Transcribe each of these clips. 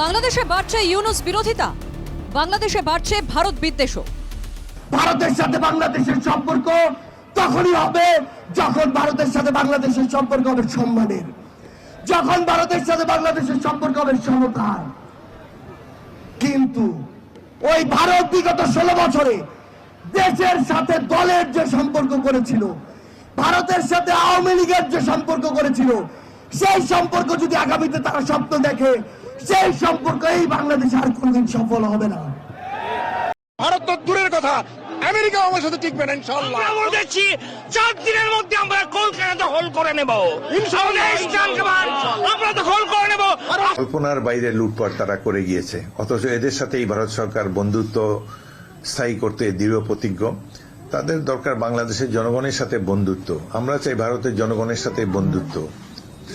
বাংলাদেশে বাড়ছে ইউনুস বিরোধিতা। বাংলাদেশে বাড়ছে ভারত বিদ্বেষও। ভারতের সাথে বাংলাদেশের সম্পর্ক তখনই হবে যখন ভারতের সাথে বাংলাদেশের সম্পর্ক হবে সম্মানের। যখন ভারতের সাথে বাংলাদেশের সম্পর্ক হবে সমতার। কিন্তু ওই ভারত বিগত ষোলো বছরে দেশের সাথে দলের যে সম্পর্ক করেছিল, ভারতের সাথে আওয়ামী লীগের যে সম্পর্ক করেছিল, সেই সম্পর্ক যদি আগামীতে তারা স্বপ্ন দেখে সেই সম্পর্ক এই বাংলাদেশে আর কোনোদিন সফল হবে না। ভারত তো দূরের কথা আমেরিকা আমার সাথে টিকবে না ইনশাল্লাহ আমরা বলেছি চার দিনের মধ্যে আমরা কলকাতা দখল করে নেব। ইনশাআল্লাহ, আমরা দখল করে নেব। কল্পনার বাইরে লুটপাট তারা করে গিয়েছে। অথচ এদের সাথে এই ভারত সরকার বন্ধুত্ব স্থায়ী করতে দৃঢ় প্রতিজ্ঞ। তাদের দরকার বাংলাদেশের জনগণের সাথে বন্ধুত্ব। আমরা চাই ভারতের জনগণের সাথে বন্ধুত্ব।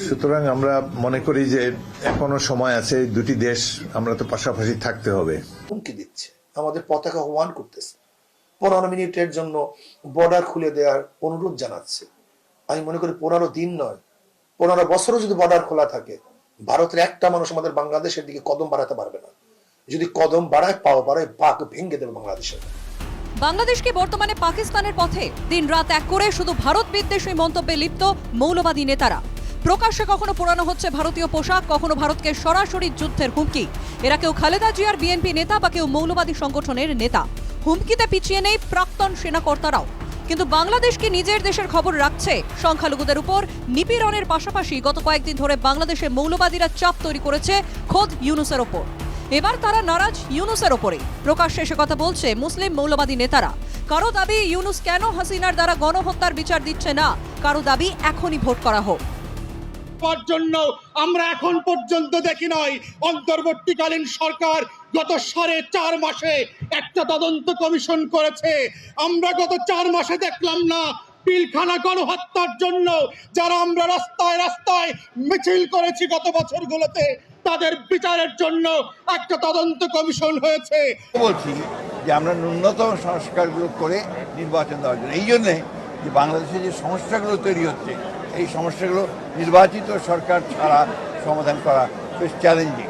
সুতরাং আমরা মনে করি যে এখনও সময় আছে দুটি দেশ আমরা তো পাশাপাশি থাকতে হবে। হুমকি দিচ্ছে। আমাদের পতাকা আহ্বান করতেছে। পনেরো মিনিটের জন্য বর্ডার খুলে দেওয়ার অনুরোধ জানাচ্ছে। আমি মনে করি পনেরো দিন নয় পনেরো বছরও যদি বর্ডার খোলা থাকে ভারতের একটা মানুষ আমাদের বাংলাদেশের দিকে কদম বাড়াতে পারবে না। যদি কদম বাড়ায় পাও বাড়ায় পাক ভেঙে দেবে বাংলাদেশের বাংলাদেশকে বর্তমানে পাকিস্তানের পথে দিন রাত এক করে শুধু ভারত বিদ্বেষী মন্তব্যে লিপ্ত মৌলবাদী নেতারা। প্রকাশ্যে কখনো পোড়ানো হচ্ছে ভারতীয় পোশাক, কখনো ভারতকে সরাসরি যুদ্ধের হুমকি। এরা কেউ খালেদা জিয়ার বিএনপি নেতা বা কেউ মৌলবাদী সংগঠনের নেতা। হুমকিতে পিছিয়ে নেই প্রাক্তন সেনাকর্তারাও। কিন্তু বাংলাদেশ কি নিজের দেশের খবর রাখছে? সংখ্যালঘুদের উপর নিপীড়নের পাশাপাশি গত কয়েকদিন ধরে বাংলাদেশে মৌলবাদীরা চাপ তৈরি করেছে খোদ ইউনুসের ওপর। এবার তারা নারাজ ইউনুসের ওপরে প্রকাশ্যে সে কথা বলছে মুসলিম মৌলবাদী নেতারা। কারও দাবি ইউনুস কেন হাসিনার দ্বারা গণহত্যার বিচার দিচ্ছে না? কারও দাবি এখনই ভোট করা হোক। পাওয়ার জন্য আমরা এখন পর্যন্ত দেখি নয় অন্তর্বর্তীকালীন সরকার গত সাড়ে চার মাসে একটা তদন্ত কমিশন করেছে। আমরা গত চার মাসে দেখলাম না পিলখানা গণহত্যার জন্য যারা আমরা রাস্তায় রাস্তায় মিছিল করেছি গত বছরগুলোতে, তাদের বিচারের জন্য একটা তদন্ত কমিশন হয়েছে। বলছি যে আমরা ন্যূনতম সংস্কারগুলো করে নির্বাচন দেওয়ার জন্য। এই জন্যে যে বাংলাদেশে যে সমস্যাগুলো তৈরি হচ্ছে এই সমস্যাগুলো নির্বাচিত সরকার ছাড়া সমাধান করা বেশ চ্যালেঞ্জিং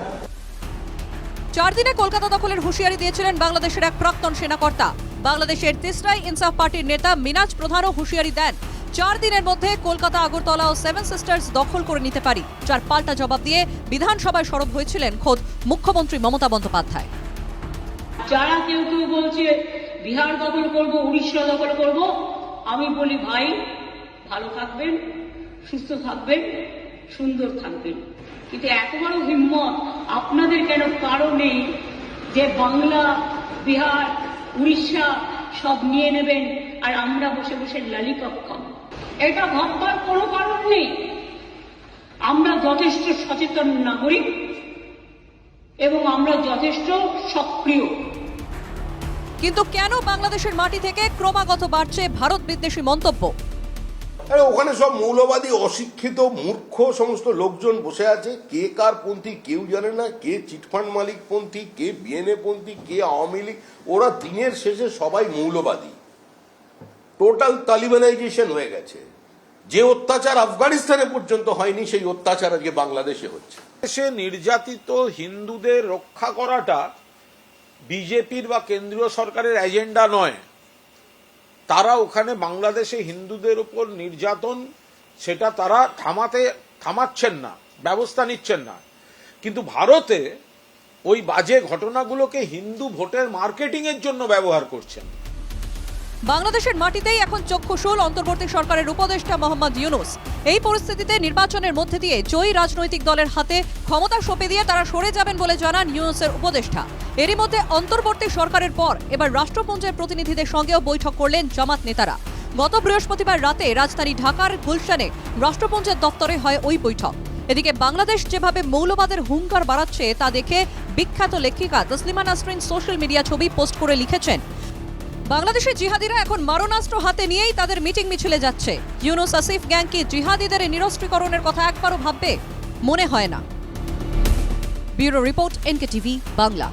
চার দিনে কলকাতা দখলের হুঁশিয়ারি দিয়েছিলেন বাংলাদেশের এক প্রাক্তন সেনাকর্তা। বাংলাদেশের তেসরাই ইনসাফ পার্টির নেতা মিনাজ প্রধানও হুঁশিয়ারি দেন চার দিনের মধ্যে কলকাতা আগরতলা ও সেভেন সিস্টার্স দখল করে নিতে পারি যার পাল্টা জবাব দিয়ে বিধানসভায় সরব হয়েছিলেন খোদ মুখ্যমন্ত্রী মমতা বন্দ্যোপাধ্যায়। যারা কেউ কেউ বলছে বিহার দখল করব উড়িষ্যা দখল করব আমি বলি ভাই ভালো থাকবেন সুস্থ থাকবেন সুন্দর থাকবেন কিন্তু এত বড় হিম্মত আপনাদের কেন কারও নেই যে বাংলা, বিহার, উড়িষ্যা সব নিয়ে নেবেন আর আমরা বসে বসে লালিপপ খাব? এটা ভাববার কোনো কারণ নেই। আমরা যথেষ্ট সচেতন নাগরিক এবং আমরা যথেষ্ট সক্রিয়। কিন্তু কেন বাংলাদেশের মাটি থেকে ক্রমাগত বাড়ছে ভারত বিদ্বেষী মন্তব্য? আরে, ওখানে সব মৌলবাদী, অশিক্ষিত, মূর্খ সমস্ত লোকজন বসে আছে। কে কার পন্থী, কেউ জানে না। কে চিটফান্ড মালিক পন্থী, কে বিএনএ পন্থী, কে আওয়ামী লীগ। ওরা দিনের শেষে সবাই মৌলবাদী। টোটাল তালিবানাইজেশন হয়ে গেছে। যে অত্যাচার আফগানিস্তানে পর্যন্ত হয়নি, সেই অত্যাচার আজকে বাংলাদেশে হচ্ছে। দেশে নির্যাতিত হিন্দুদের রক্ষা করাটা বিজেপির বা কেন্দ্রীয় সরকারের এজেন্ডা নয়। তারা ওখানে বাংলাদেশে হিন্দুদের উপর নির্যাতন, সেটা তারা থামাতে, থামাচ্ছেন না, ব্যবস্থা নিচ্ছেন না। কিন্তু ভারতে ওই বাজে ঘটনাগুলোকে হিন্দু ভোটের মার্কেটিংয়ের জন্য ব্যবহার করছেন। বাংলাদেশের মাটিতেই এখন চক্ষুশূল অন্তর্বর্তী সরকারের উপদেষ্টা মোহাম্মদ ইউনুস। এই পরিস্থিতিতে নির্বাচনের মধ্যে দিয়ে জয়ী রাজনৈতিক দলের হাতে ক্ষমতা সঁপে দিয়ে তারা সরে যাবেন বলে জানান ইউনুসের উপদেষ্টা। এরই মধ্যে অন্তর্বর্তী সরকারের পর এবার রাষ্ট্রপুঞ্জের প্রতিনিধিদের সঙ্গেও বৈঠক করলেন জামাত নেতারা। গত বৃহস্পতিবার রাতে রাজধানী ঢাকার গুলশানে রাষ্ট্রপুঞ্জের দপ্তরে হয় ওই বৈঠক। এদিকে বাংলাদেশ যেভাবে মৌলবাদের হুঙ্কার বাড়াচ্ছে তা দেখে বিখ্যাত লেখিকা তসলিমা নাসরিন সোশ্যাল মিডিয়া ছবি পোস্ট করে লিখেছেন বাংলাদেশের জিহাদিরা এখন মারণাস্ত্র হাতে নিয়েই তাদের মিটিং মিছিলে যাচ্ছে। ইউনুস আসিফ গ্যাং কি জিহাদিদের নিরস্ত্রীকরণের কথা একবারও ভাববে মনে হয় না। Bureau report NK TV Bangla.